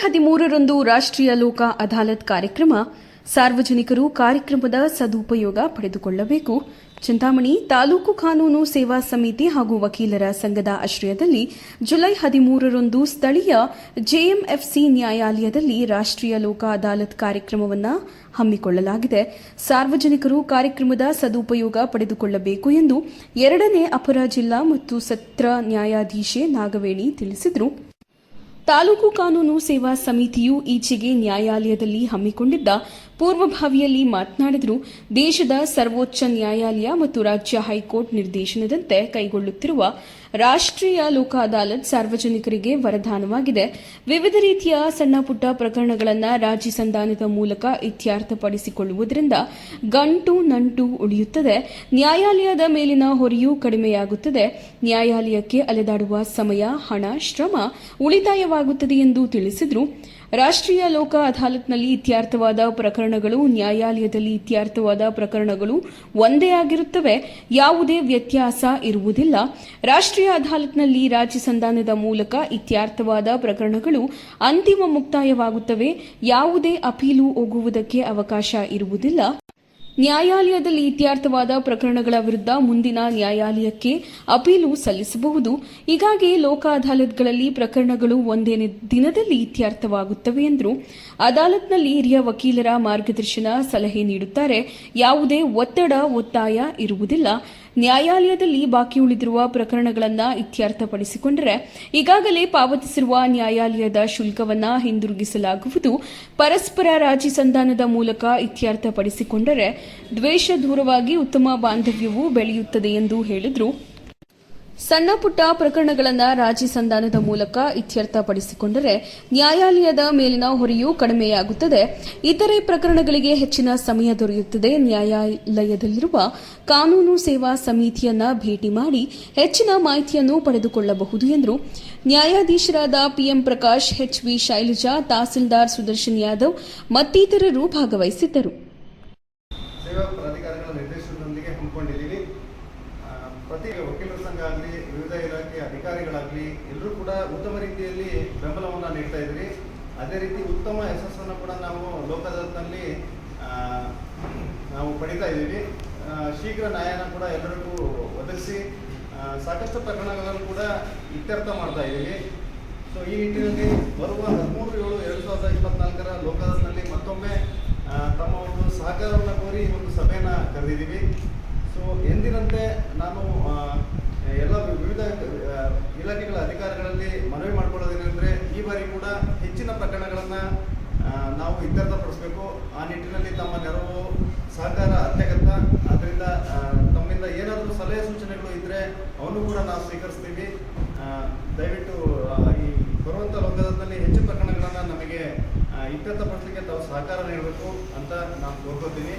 ಹದಿಮೂರರಂದು ರಾಷ್ಟ್ರೀಯ ಲೋಕ ಅದಾಲತ್ ಕಾರ್ಯಕ್ರಮ, ಸಾರ್ವಜನಿಕರು ಕಾರ್ಯಕ್ರಮದ ಸದುಪಯೋಗ ಪಡೆದುಕೊಳ್ಳಬೇಕು. ಚಿಂತಾಮಣಿ ತಾಲೂಕು ಕಾನೂನು ಸೇವಾ ಸಮಿತಿ ಹಾಗೂ ವಕೀಲರ ಸಂಘದ ಆಶ್ರಯದಲ್ಲಿ ಜುಲೈ ಹದಿಮೂರರಂದು ಸ್ಥಳೀಯ ಜೆಎಂಎಫ್ಸಿ ನ್ಯಾಯಾಲಯದಲ್ಲಿ ರಾಷ್ಟ್ರೀಯ ಲೋಕ ಅದಾಲತ್ ಕಾರ್ಯಕ್ರಮವನ್ನು ಹಮ್ಮಿಕೊಳ್ಳಲಾಗಿದೆ. ಸಾರ್ವಜನಿಕರು ಕಾರ್ಯಕ್ರಮದ ಸದುಪಯೋಗ ಪಡೆದುಕೊಳ್ಳಬೇಕು ಎಂದು ಎರಡನೇ ಅಪರ ಜಿಲ್ಲಾ ಮತ್ತು ಸತ್ರ ನ್ಯಾಯಾಧೀಶೆ ನಾಗವೇಣಿ ತಿಳಿಸಿದರು. ತಾಲೂಕು ಕಾನೂನು ಸೇವಾ ಸಮಿತಿಯು ಈಚೆಗೆ ನ್ಯಾಯಾಲಯದಲ್ಲಿ ಹಮ್ಮಿಕೊಂಡಿದ್ದ ಪೂರ್ವಭಾವಿಯಲ್ಲಿ ಮಾತನಾಡಿದರು, ದೇಶದ ಸರ್ವೋಚ್ಚ ನ್ಯಾಯಾಲಯ ಮತ್ತು ರಾಜ್ಯ ಹೈಕೋರ್ಟ್ ನಿರ್ದೇಶನದಂತೆ ಕೈಗೊಳ್ಳುತ್ತಿರುವ ರಾಷ್ಟ್ರೀಯ ಲೋಕ ಅದಾಲತ್ ಸಾರ್ವಜನಿಕರಿಗೆ ವರದಾನವಾಗಿದೆ. ವಿವಿಧ ರೀತಿಯ ಸಣ್ಣಪುಟ್ಟ ಪ್ರಕರಣಗಳನ್ನು ರಾಜಿ ಸಂಧಾನದ ಮೂಲಕ ಇತ್ಯರ್ಥಪಡಿಸಿಕೊಳ್ಳುವುದರಿಂದ ಗಂಟು ನಂಟು ಉಳಿಯುತ್ತದೆ. ನ್ಯಾಯಾಲಯದ ಮೇಲಿನ ಹೊರೆಯೂ ಕಡಿಮೆಯಾಗುತ್ತದೆ. ನ್ಯಾಯಾಲಯಕ್ಕೆ ಅಲೆದಾಡುವ ಸಮಯ, ಹಣ, ಶ್ರಮ ಉಳಿತಾಯವಾಗುತ್ತದೆ ಎಂದು ತಿಳಿಸಿದರು. ರಾಷ್ಟ್ರೀಯ ಲೋಕ ಅದಾಲತ್ನಲ್ಲಿ ಇತ್ಯರ್ಥವಾದ ಪ್ರಕರಣಗಳು, ನ್ಯಾಯಾಲಯದಲ್ಲಿ ಇತ್ಯರ್ಥವಾದ ಪ್ರಕರಣಗಳು ಒಂದೇ ಆಗಿರುತ್ತವೆ. ಯಾವುದೇ ವ್ಯತ್ಯಾಸ ಇರುವುದಿಲ್ಲ. ರಾಷ್ಟ್ರೀಯ ಅದಾಲತ್ನಲ್ಲಿ ರಾಜ್ಯ ಸಂಧಾನದ ಮೂಲಕ ಇತ್ಯರ್ಥವಾದ ಪ್ರಕರಣಗಳು ಅಂತಿಮ ಮುಕ್ತಾಯವಾಗುತ್ತವೆ. ಯಾವುದೇ ಅಪೀಲು ಹೋಗುವುದಕ್ಕೆ ಅವಕಾಶ ಇರುವುದಿಲ್ಲ. ನ್ಯಾಯಾಲಯದಲ್ಲಿ ಇತ್ಯರ್ಥವಾದ ಪ್ರಕರಣಗಳ ವಿರುದ್ಧ ಮುಂದಿನ ನ್ಯಾಯಾಲಯಕ್ಕೆ ಅಪೀಲು ಸಲ್ಲಿಸಬಹುದು. ಹೀಗಾಗಿ ಲೋಕ ಅದಾಲತ್ಗಳಲ್ಲಿ ಪ್ರಕರಣಗಳು ಒಂದೇ ದಿನದಲ್ಲಿ ಇತ್ಯರ್ಥವಾಗುತ್ತವೆ ಎಂದರು. ಅದಾಲತ್ನಲ್ಲಿ ಹಿರಿಯ ವಕೀಲರ ಮಾರ್ಗದರ್ಶನ ಸಲಹೆ ನೀಡುತ್ತಾರೆ. ಯಾವುದೇ ಒತ್ತಡ, ಒತ್ತಾಯ ಇರುವುದಿಲ್ಲ. ನ್ಯಾಯಾಲಯದಲ್ಲಿ ಬಾಕಿ ಉಳಿದಿರುವ ಪ್ರಕರಣಗಳನ್ನು ಇತ್ಯರ್ಥಪಡಿಸಿಕೊಂಡರೆ ಈಗಾಗಲೇ ಪಾವತಿಸಿರುವ ನ್ಯಾಯಾಲಯದ ಶುಲ್ಕವನ್ನು ಹಿಂದಿರುಗಿಸಲಾಗುವುದು. ಪರಸ್ಪರ ರಾಜಿ ಸಂಧಾನದ ಮೂಲಕ ಇತ್ಯರ್ಥಪಡಿಸಿಕೊಂಡರೆ ದ್ವೇಷ ದೂರವಾಗಿ ಉತ್ತಮ ಬಾಂಧವ್ಯವು ಬೆಳೆಯುತ್ತದೆ ಎಂದು ಹೇಳಿದರು. ಸಣ್ಣ ಪುಟ್ಟ ಪ್ರಕರಣಗಳನ್ನು ರಾಜಿ ಸಂಧಾನದ ಮೂಲಕ ಇತ್ಯರ್ಥಪಡಿಸಿಕೊಂಡರೆ ನ್ಯಾಯಾಲಯದ ಮೇಲಿನ ಹೊರೆಯೂ ಕಡಿಮೆಯಾಗುತ್ತದೆ. ಇತರೆ ಪ್ರಕರಣಗಳಿಗೆ ಹೆಚ್ಚಿನ ಸಮಯ ದೊರೆಯುತ್ತದೆ. ನ್ಯಾಯಾಲಯದಲ್ಲಿರುವ ಕಾನೂನು ಸೇವಾ ಸಮಿತಿಯನ್ನ ಭೇಟಿ ಮಾಡಿ ಹೆಚ್ಚಿನ ಮಾಹಿತಿಯನ್ನು ಪಡೆದುಕೊಳ್ಳಬಹುದು ಎಂದರು ನ್ಯಾಯಾಧೀಶರಾದ PM Prakash, H V Shailaja, tahsildar Sudarshan Yadav ಮತ್ತಿತರರು ಭಾಗವಹಿಸಿದ್ದರು ಸೇವಾ ಪ್ರಾಧಿಕಾರಗಳ ನಿರ್ದೇಶನದೊಂದಿಗೆ ಹಮ್ಮಿಕೊಂಡಿದ್ದೀವಿ ಆ, ಪ್ರತಿ ವಕೀಲರ ಸಂಘ ಆಗಲಿ ವಿವಿಧ ಇಲಾಖೆ ಅಧಿಕಾರಿಗಳಾಗಲಿ, ಎಲ್ಲರೂ ಕೂಡ ಉತ್ತಮ ರೀತಿಯಲ್ಲಿ ಬೆಂಬಲವನ್ನು ನೀಡ್ತಾ ಇದ್ದೀರಿ. ಅದೇ ರೀತಿ ಉತ್ತಮ ಯಶಸ್ಸನ್ನು ಕೂಡ ನಾವು ಲೋಕದಲ್ಲಿ ನಾವು ಪಡಿತಾ ಇದ್ದೀವಿ. ಶೀಘ್ರ ನ್ಯಾಯನ ಕೂಡ ಎಲ್ಲರಿಗೂ ಒದಗಿಸಿ ಸಾಕಷ್ಟು ಪ್ರಕರಣಗಳನ್ನು ಕೂಡ ಇತ್ಯರ್ಥ ಮಾಡ್ತಾ ಇದ್ದೀವಿ. ಸೊ ಈ ನಿಟ್ಟಿನಲ್ಲಿ ಬರುವ ಹದಿಮೂರು ಏಳು ಎರಡು ಸಾವಿರದ ಇಪ್ಪತ್ನಾಲ್ಕರ ಲೋಕದಲ್ಲಿ ಮತ್ತೊಮ್ಮೆ ತಮ್ಮ ಒಂದು ಸಹಕಾರವನ್ನು ಕೋರಿ ಒಂದು ಸಭೆಯನ್ನು ಕರೆದಿದ್ದೀವಿ. ಸೊ ಎಂದಿನಂತೆ ನಾನು ಆ, ಎಲ್ಲ ವಿವಿಧ ಆ, ಇಲಾಖೆಗಳ ಅಧಿಕಾರಿಗಳಲ್ಲಿ ಮನವಿ ಮಾಡ್ಕೊಳ್ಳೋದೇನೆಂದರೆ ಈ ಬಾರಿ ಕೂಡ ಹೆಚ್ಚಿನ ಪ್ರಕರಣಗಳನ್ನು ನಾವು ಇತ್ಯರ್ಥಪಡಿಸಬೇಕು. ಆ ನಿಟ್ಟಿನಲ್ಲಿ ತಮ್ಮ ನೆರವು ಸಹಕಾರ ಅತ್ಯಗತ್ಯ. ಅದರಿಂದ ತಮ್ಮಿಂದ ಏನಾದರೂ ಸಲಹೆ ಸೂಚನೆಗಳು ಇದ್ದರೆ ಅವನು ಕೂಡ ನಾವು ಸ್ವೀಕರಿಸ್ತೀವಿ. ದಯವಿಟ್ಟು ಈ ಬರುವಂಥ ಲೋಕದಲ್ಲಿ ಹೆಚ್ಚು ಪ್ರಕರಣಗಳನ್ನು ನಮಗೆ ಇತ್ಯರ್ಥ ಇತ್ಯರ್ಥಪಡಿಸಲಿಕ್ಕೆ ತಾವು ಸಹಕಾರ ನೀಡಬೇಕು ಅಂತ ನಾನು ಕೋರ್ಕೋತೀನಿ.